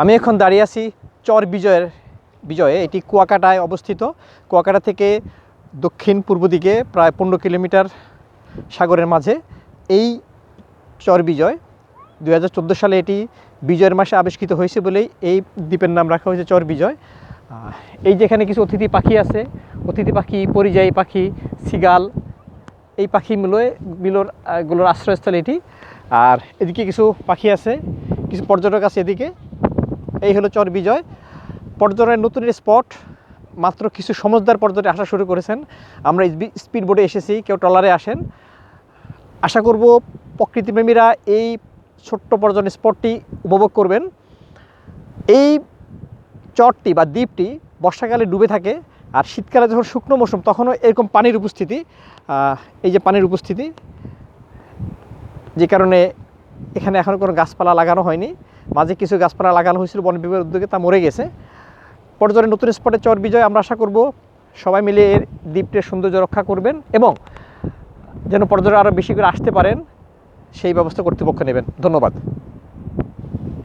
আমি এখন দাঁড়িয়ে আছি চর বিজয়ের বিজয়ে। এটি কুয়াকাটায় অবস্থিত। কুয়াকাটা থেকে দক্ষিণ পূর্ব দিকে প্রায় পনেরো কিলোমিটার সাগরের মাঝে এই চর বিজয়। দু হাজার চোদ্দ সালে এটি বিজয়ের মাসে আবিষ্কৃত হয়েছে বলেই এই দ্বীপের নাম রাখা হয়েছে চর বিজয়। এই যেখানে কিছু অতিথি পাখি আছে, অতিথি পাখি, পরিযায়ী পাখি সিগাল এই পাখি মিলোয় মিলোরগুলোর আশ্রয়স্থল এটি। আর এদিকে কিছু পাখি আছে, কিছু পর্যটক আছে এদিকে। এই হলো চর বিজয়। পর্যটনের নতুন স্পট মাত্র কিছু সমজদার পর্যটনে আসা শুরু করেছেন। আমরা স্পিড বোটে এসেছি, কেউ ট্রলারে আসেন। আশা করব প্রকৃতিপ্রেমীরা এই ছোট্ট পর্যটন স্পটটি উপভোগ করবেন। এই চরটি বা দ্বীপটি বর্ষাকালে ডুবে থাকে, আর শীতকালে যখন শুকনো মৌসুম, তখনও এরকম পানির উপস্থিতি এই যে পানির উপস্থিতি, যে কারণে এখানে এখনও কোনো গাছপালা লাগানো হয়নি। মাঝে কিছু গাছপালা লাগানো হয়েছিল, বন বিভাগের উদ্যোগে, তা মরে গেছে। পর্যটনের নতুন স্পটে চর বিজয় আমরা আশা করব, সবাই মিলে এর দ্বীপটির সৌন্দর্য রক্ষা করবেন এবং যেন পর্যটক আরও বেশি করে আসতে পারেন, সেই ব্যবস্থা কর্তৃপক্ষ নেবেন। ধন্যবাদ।